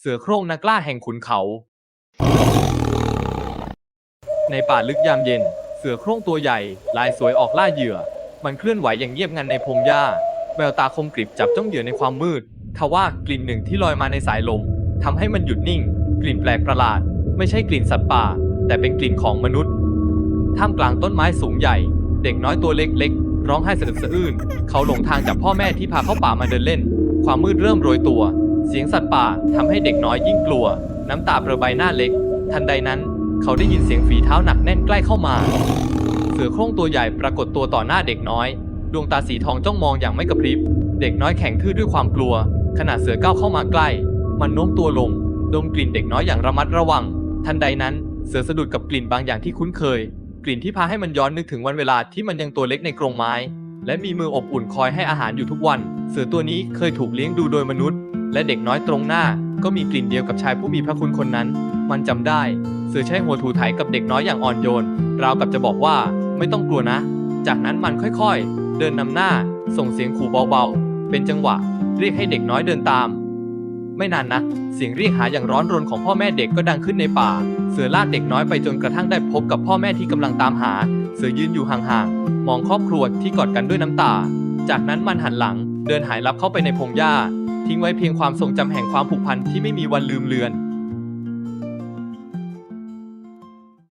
เสือโคร่งนักล่าแห่งขุนเขา ในป่าลึกยามเย็น เสือโคร่งตัวใหญ่ ลายสวยออกล่าเหยื่อ มันเคลื่อนไหวอย่างเงียบงันในพงหญ้า แววตาคมกริบจับจ้องเหยื่อในความมืดทว่ากลิ่นหนึ่งที่ลอยมาในสายลมทำให้มันหยุดนิ่ง กลิ่นแปลกประหลาด ไม่ใช่กลิ่นสัตว์ป่า แต่เป็นกลิ่นของมนุษย์ ท่ามกลางต้นไม้สูงใหญ่ เด็กน้อยตัวเล็กๆ ร้องไห้สะอึกสะอื้น เขาหลงทางจากพ่อแม่ที่พาเข้าป่ามาเดินเล่น ความมืดเริ่มโรยตัว เสียงสัตว์ป่าทำให้เด็กน้อยยิ่งกลัว น้ำตาเปรอะใบหน้าเล็ก ทันใดนั้น เขาได้ยินเสียงฝีเท้าหนักแน่นใกล้เข้ามา เสือโคร่งตัวใหญ่ปรากฏตัวต่อหน้าเด็กน้อย ดวงตาสีทองจ้องมองอย่างไม่กระพริบ เด็กน้อยแข็งทื่อด้วยความกลัว ขณะเสือก้าวเข้ามาใกล้ มันโน้มตัวลง ดมกลิ่นเด็กน้อยอย่างระมัดระวัง ทันใดนั้น เสือสะดุดกับกลิ่นบางอย่างที่คุ้นเคย กลิ่นที่พาให้มันย้อนนึกถึงวันเวลาที่มันยังตัวเล็กในกรงไม้ และมีมืออบอุ่นคอยให้อาหารอยู่ทุกวัน เสือตัวนี้เคยถูกเลี้ยงดูโดยมนุษย์ และเด็กน้อยตรงหน้าก็มีกลิ่นเดียวกับชายผู้มีพระคุณคนนั้น มันจำได้ เสือใช้หัวถูไถกับเด็กน้อยอย่างอ่อนโยน ราวกับจะบอกว่าไม่ต้องกลัวนะ จากนั้นมันค่อยๆ เดินนำหน้า ส่งเสียงขู่เบาๆ เป็นจังหวะ เรียกให้เด็กน้อยเดินตาม ไม่นานนักเสียงเรียกหาอย่างร้อนรนของพ่อแม่เด็กก็ดังขึ้นในป่า เสือลากเด็กน้อยไปจนกระทั่งได้พบกับพ่อแม่ที่กำลังตามหา เสือยืนอยู่ห่างๆ มองครอบครัวที่กอดกันด้วยน้ำตา จากนั้นมันหันหลัง เดินหายลับเข้าไปในพงหญ้า ทิ้งไว้เพียงความทรงจำแห่งความผูกพันที่ไม่มีวันลืมเลือน